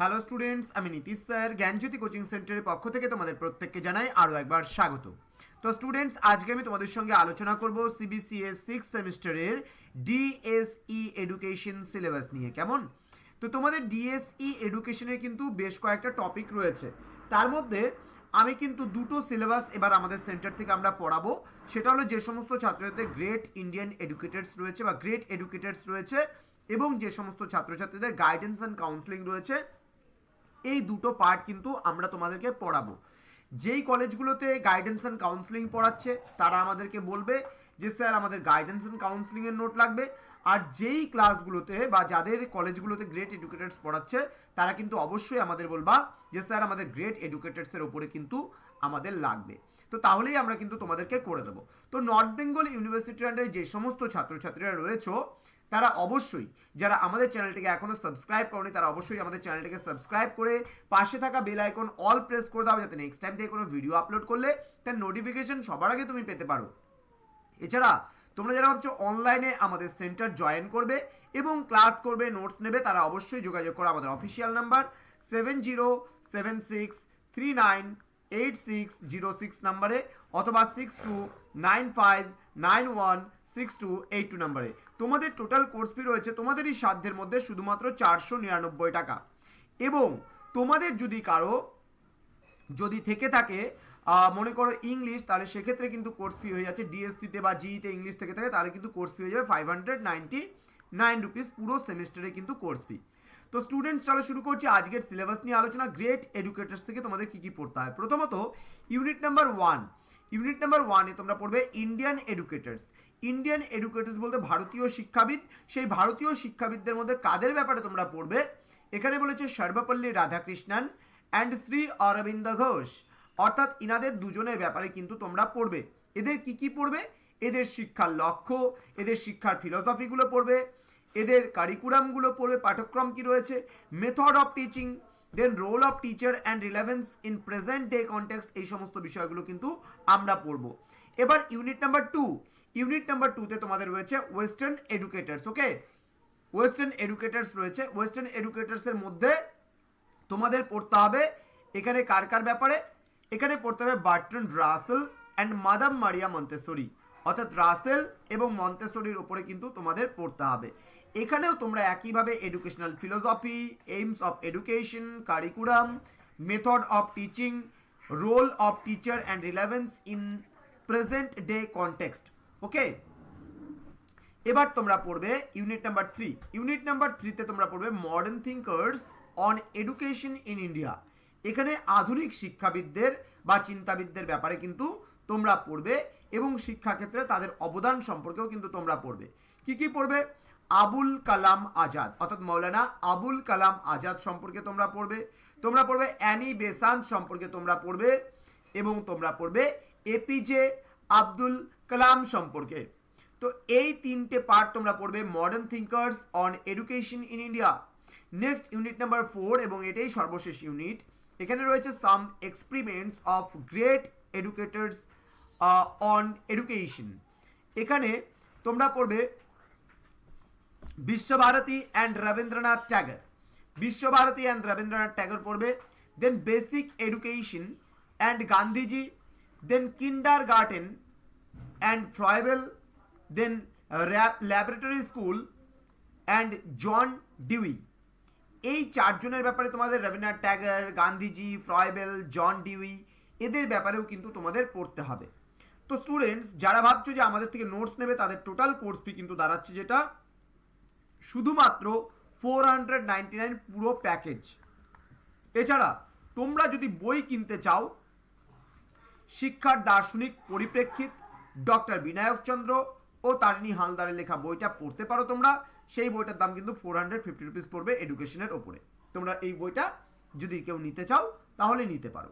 Hello students আমি Nitish sir, জ্ঞানজ্যোতি coaching সেন্টারের পক্ষ থেকে তোমাদের প্রত্যেককে জানাই আরও একবার স্বাগত। তো স্টুডেন্টস আজকে আমি তোমাদের সঙ্গে আলোচনা করব সিবিসিএস সিক্স সেমিস্টারের ডিএসই এডুকেশন সিলেবাস নিয়ে, কেমন? তো তোমাদের ডিএসই এডুকেশনের কিন্তু বেশ কয়েকটা টপিক রয়েছে। তার মধ্যে আমি কিন্তু দুটো সিলেবাস এবার আমাদের সেন্টার থেকে আমরা পড়াবো। সেটা হলো যে সমস্ত ছাত্রছাত্রীদের গ্রেট ইন্ডিয়ান এডুকেটার্স রয়েছে বা গ্রেট এডুকেটার্স রয়েছে এবং যে সমস্ত ছাত্রছাত্রীদের গাইডেন্স অ্যান্ড কাউন্সিলিং রয়েছে। এই দুটো পার্ট কিন্তু আমরা তোমাদেরকে পড়াবো। যেই কলেজগুলোতে গাইডেন্স অ্যান্ড কাউন্সিলিং পড়াচ্ছে, তারা আমাদেরকে বলবে যে, স্যার, আমাদের গাইডেন্স অ্যান্ড কাউন্সিলিংয়ের নোট লাগবে। আর যেই ক্লাসগুলোতে বা যাদের কলেজগুলোতে গ্রেট এডুকেটার্স পড়াচ্ছে, তারা কিন্তু অবশ্যই আমাদের বলবা যে, স্যার, আমাদের গ্রেট এডুকেটার্সের ওপরে কিন্তু আমাদের লাগবে। তো তাহলেই আমরা কিন্তু তোমাদেরকে করে দেবো। তো নর্থ বেঙ্গল ইউনিভার্সিটির আন্ডারে যে সমস্ত ছাত্রছাত্রীরা রয়েছে তারা অবশ্যই যারা আমাদের চ্যানেলটিকে এখনও সাবস্ক্রাইব করেনি, তারা অবশ্যই আমাদের চ্যানেলটিকে সাবস্ক্রাইব করে পাশে থাকা বেল আইকন অল প্রেস করে দাও যাতে নেক্সট টাইম থেকে কোনো ভিডিও আপলোড করলে তার নোটিফিকেশন সবার আগে তুমি পেতে পারো। এছাড়া তোমরা যারা ভাবছ অনলাইনে আমাদের সেন্টার জয়েন করবে এবং ক্লাস করবে নোটস নেবে, তারা অবশ্যই যোগাযোগ করো আমাদের official number seven zero seven six three nine eight six zero six নাম্বারে অথবা six two nine five nine one six two eight two নাম্বারে। তোমাদের টোটাল কোর্স ফি রয়েছে তোমাদেরই সাধ্যের মধ্যে শুধুমাত্র চারশো নিরানব্বই টাকা। এবং তোমাদের যদি কারও যদি থেকে থাকে মনে করো ইংলিশ, তাহলে সেক্ষেত্রে কিন্তু কোর্স ফি হয়ে যাচ্ছে। ডিএসসিতে বা জিইতে ইংলিশ থেকে থাকে, তাহলে কিন্তু কোর্স ফি হয়ে যাবে five hundred ninety nine rupees পুরো সেমিস্টারে কিন্তু কোর্স ফি তো স্টুডেন্টস চলো শুরু করছি আজকের সিলেবাস নিয়ে আলোচনা। গ্রেট এডুকেটার্স থেকে তোমাদের কি কি পড়তে হয়? প্রথমত unit number one unit number ওয়ানে তোমরা পড়বে ইন্ডিয়ান এডুকেটার্স ইন্ডিয়ান এডুকেটার্স বলতে ভারতীয় শিক্ষাবিদ। সেই ভারতীয় শিক্ষাবিদদের মধ্যে কাদের ব্যাপারে তোমরা পড়বে? এখানে বলেছে সর্বপল্লী রাধাকৃষ্ণন অ্যান্ড শ্রী অরবিন্দ ঘোষ। অর্থাৎ ইনাদের দুজনের ব্যাপারে কিন্তু তোমরা পড়বে। এদের কি কি পড়বে? এদের শিক্ষার লক্ষ্য, এদের শিক্ষার ফিলসফিগুলো পড়বে, এদের কারিকুলামগুলো পড়বে, পাঠ্যক্রম কি রয়েছে method of teaching then role of teacher and relevance in present day context এই সমস্ত বিষয়গুলো কিন্তু আমরা পড়ব। এবার unit number two unit number টুতে তোমাদের রয়েছে western educators okay western educators রয়েছে। ওয়েস্টার্ন এডুকেটার্সের মধ্যে তোমাদের পড়তে হবে এখানে কার কার ব্যাপারে? এখানে পড়তে হবে Bertrand Russell and madam Maria Montessori অর্থাৎ রাসেল এবং মন্তেশ্বরীর ওপরে কিন্তু তোমাদের পড়তে হবে। এখানেও তোমরা একইভাবে educational philosophy aims of education curriculum method of teaching role of teacher and relevance in present day context okay এবার তোমরা পড়বে unit number three unit number থ্রিতে তোমরা পড়বে modern thinkers on education in India এখানে আধুনিক শিক্ষাবিদদের বা চিন্তাবিদদের ব্যাপারে কিন্তু তোমরা পড়বে এবং শিক্ষাক্ষেত্রে তাদের অবদান সম্পর্কেও কিন্তু তোমরা পড়বে। কি কি পড়বে? আবুল কালাম আজাদ, অর্থাৎ মৌলানা আবুল কালাম আজাদ সম্পর্কে তোমরা পড়বে। তোমরা পড়বে অ্যানি বেসান্ত সম্পর্কে তোমরা পড়বে এবং তোমরা পড়বে এপিজে আব্দুল কালাম সম্পর্কে। তো এই তিনটে পার্ট তোমরা পড়বে modern thinkers on education in India next unit number four এবং এটাই সর্বশেষ ইউনিট এখানে রয়েছে some experiments of great educators on education এখানে তোমরা পড়বে বিশ্বভারতী অ্যান্ড রবীন্দ্রনাথ ট্যাগর। বিশ্বভারতী অ্যান্ড রবীন্দ্রনাথ ট্যাগর পড়বে। Then basic education and Gandhiji then kindergarten and Froebel then laboratory school and John Dewey এই চারজনের ব্যাপারে তোমাদের Rabindranath Tagore, Gandhiji, Froebel, John Dewey, এদের ব্যাপারেও কিন্তু তোমাদের পড়তে হবে। তো স্টুডেন্টস যারা ভাবছ যে আমাদের থেকে নোটস নেবে, তাদের টোটাল কোর্স ফি কিন্তু দাঁড়াচ্ছে যেটা শুধুমাত্র ফোর হান্ড্রেড নাইনটি নাইন পুরো প্যাকেজ এছাড়া তোমরা যদি বই কিনতে চাও শিক্ষার দার্শনিক পরিপ্রেক্ষিত ডক্টর বিনায়ক চন্দ্র ও তারিণী হালদারের লেখা বইটা পড়তে পারো তোমরা। সেই বইটার দাম কিন্তু ফোর হান্ড্রেড ফিফটি রুপিস পড়বে এডুকেশনের ওপরে। তোমরা এই বইটা যদি কেউ নিতে চাও, তাহলে নিতে পারো।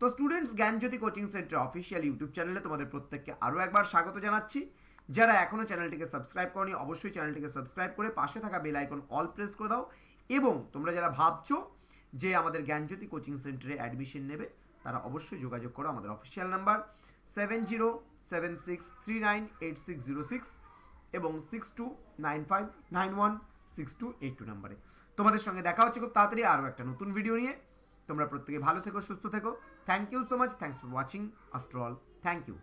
তো students Gyanjyoti coaching centre official YouTube চ্যানেলে তোমাদের প্রত্যেককে আরও একবার স্বাগত জানাচ্ছি। যারা এখনও চ্যানেলটিকে সাবস্ক্রাইব করনি, অবশ্যই চ্যানেলটিকে সাবস্ক্রাইব করে পাশে থাকা বেল আইকন অল প্রেস করে দাও। এবং তোমরা যারা ভাবছ যে আমাদের জ্ঞানজ্যোতি কোচিং সেন্টারে অ্যাডমিশন নেবে তারা অবশ্যই যোগাযোগ করো আমাদের official number seven zero seven six three nine eight six zero six এবং six two nine five nine one six two eight two নাম্বারে। তোমাদের সঙ্গে দেখা হচ্ছে খুব তাড়াতাড়ি আরও একটা নতুন ভিডিও নিয়ে। তোমরা প্রত্যেকে ভালো থেকো, সুস্থ থেকো। Thank you so much thanks for watching after all thank you